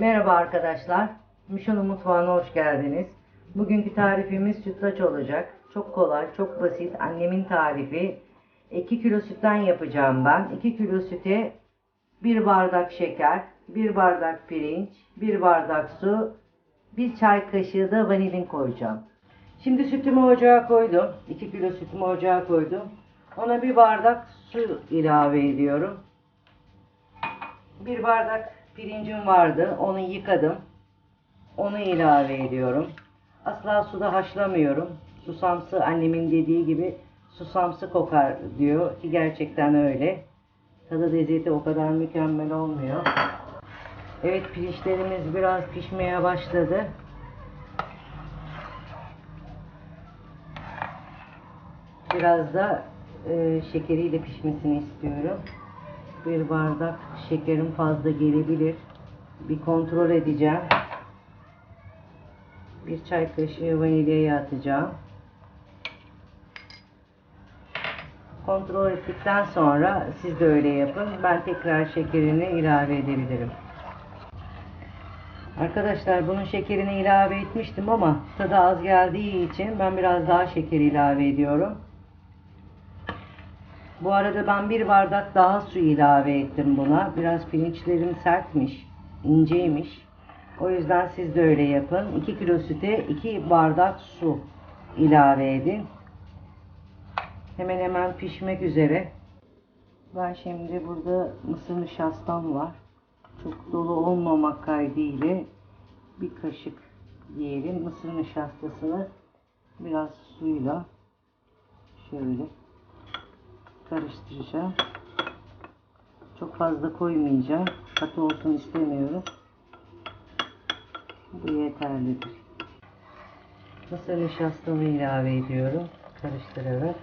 Merhaba arkadaşlar. Mişon'un mutfağına hoş geldiniz. Bugünkü tarifimiz sütlaç olacak. Çok kolay, çok basit. Annemin tarifi. 2 kilo sütten yapacağım ben. 2 kilo süte 1 bardak şeker, 1 bardak pirinç, 1 bardak su, 1 çay kaşığı da vanilin koyacağım. Şimdi sütümü ocağa koydum. 2 kilo sütümü ocağa koydum. Ona bir bardak su ilave ediyorum. Bir bardak pirincim vardı. Onu yıkadım. Onu ilave ediyorum. Asla suda haşlamıyorum. Susamsı annemin dediği gibi susamsı kokar diyor ki gerçekten öyle. Tadı lezzeti o kadar mükemmel olmuyor. Evet pirinçlerimiz biraz pişmeye başladı. Biraz da e, şekeriyle pişmesini istiyorum. Bir bardak şekerim fazla gelebilir. Bir kontrol edeceğim. Bir çay kaşığı vanilyayı atacağım. Kontrol ettikten sonra siz de öyle yapın. Ben tekrar şekerini ilave edebilirim. Arkadaşlar bunun şekerini ilave etmiştim ama tadı az geldiği için ben biraz daha şeker ilave ediyorum. Bu arada ben bir bardak daha su ilave ettim buna. Biraz pirinçlerim sertmiş, inceymiş. O yüzden siz de öyle yapın. 2 kilo süte 2 bardak su ilave edin. Hemen hemen pişmek üzere. Ben şimdi burada mısır nişastam var. Çok dolu olmamak kaydıyla bir kaşık diyelim mısır nişastasını biraz suyla şöyle karıştıracağım. Çok fazla koymayacağım. Katı olsun istemiyorum. Bu yeterlidir. Mısır nişastamı ilave ediyorum. Karıştırarak.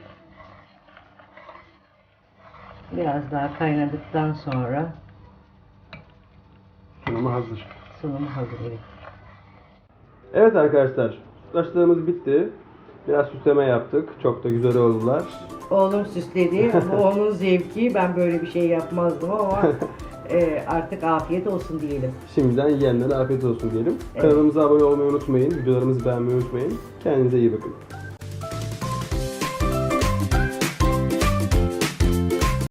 Biraz daha kaynadıktan sonra Sunumu hazır. sunumu hazırlayayım. Evet arkadaşlar, sütlaçlarımız bitti. Biraz süsleme yaptık. Çok da güzel oldular. Oğlum süsledi. Bu onun zevki. Ben böyle bir şey yapmazdım ama e, artık afiyet olsun diyelim. Şimdiden yiyenlere afiyet olsun diyelim. Evet. Kanalımıza abone olmayı unutmayın. Videolarımızı beğenmeyi unutmayın. Kendinize iyi bakın.